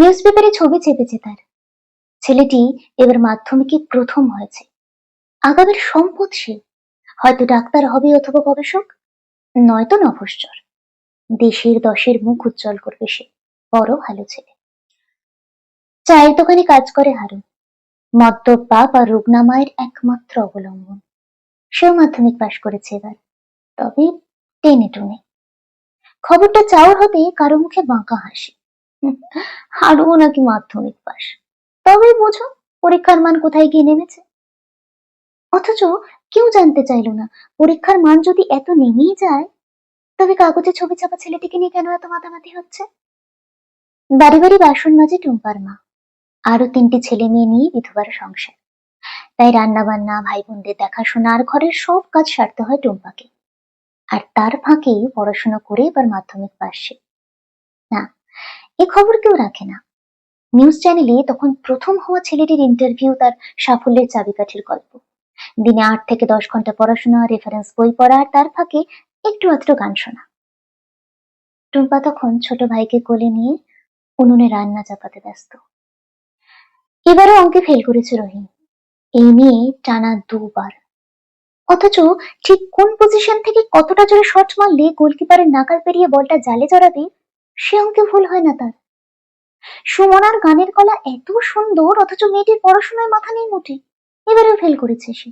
News পেপারে ছবি চেপেছে তার। ছেলেটি এবার মাধ্যমিকে প্রথম হয়েছে। আগামীর সম্পদ সে। হয়তো ডাক্তার হবে অথবা গবেষক, নয়তো নভশ্চর। দেশের দশের মুখ উজ্জ্বল করবে সে, বড় ভালো ছেলে। চায়ের দোকানে কাজ করে হারু মদ্যপ বাপ আর রুগ্নামায়ের একমাত্র অবলম্বন। সেও মাধ্যমিক পাশ করেছে এবার, তবে টেনে টুনে। খবরটা চাওয়ার হতে কারও মুখে বাঁকা হাসি। হারুও নাকি মাধ্যমিক পাশ। তবেই বোঝো পরীক্ষার মান কোথায় গিয়ে নেমেছে। অথচ কেউ জানতে চাইলো না, পরীক্ষার মান যদি এত নেমেই যায়, তবে কাগজে ছবি ছাপা ছেলেটিকে নিয়ে কেন এত মাতামাতি হচ্ছে? বাড়ি বাড়ি বাসন মাঝে টুম্পার মা আরও তিনটি ছেলে মেয়ে নিয়ে বিধবার সংসার। তাই রান্না বান্না ভাই বোনদের দেখাশোনা আর ঘরের সব কাজ সারতে হয় টুম্পাকে। আর তার ফাঁকে পড়াশোনা করে এবার মাধ্যমিক পাশ। না এ খবর কেউ রাখে না। নিউজ চ্যানেলে তখন প্রথম হওয়া ছেলেটির ইন্টারভিউ তার সাফল্যের চাবিকাঠির গল্প। দিনে আট থেকে দশ ঘণ্টা পড়াশোনা রেফারেন্স বই পড়া আর তার ফাঁকে একটু আধটু গান শোনা। টুম্পা তখন ছোট ভাইকে কোলে নিয়ে উনুনে রান্না চাপাতে ব্যস্ত। এবারও অঙ্কে ফেল করেছে রহিম এই নিয়ে টানা দুবার। অথচ ঠিক কোন পজিশন থেকে কতটা জোরে শট মারলে গোলকিপারের নাকাল পেরিয়ে বলটা জালে জড়াবে সে অঙ্কে ভুল হয় না তার। সুমনার গানের গলা এত সুন্দর, অথচ মেয়েটির পড়াশোনায় মাথা নেই মোটে। এবারেও ফেল করেছে সে।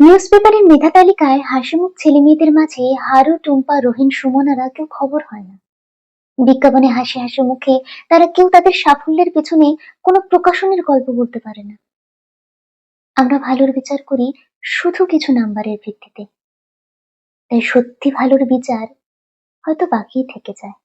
নিউজ পেপারের মেধা তালিকায় হাসিমুখ ছেলে মেয়েদের মাঝে হারু, টুম্পা, রহিন, সুমনারা কেউ খবর হয় না। বিজ্ঞাপনে হাসি হাসি মুখে তারা কেউ তাদের সাফল্যের পেছনে কোনো প্রকাশনের গল্প বলতে পারে না। আমরা ভালোর বিচার করি শুধু কিছু নাম্বারের ভিত্তিতে। তাই সত্যি ভালোর বিচার হয়তো বাকিই থেকে যায়।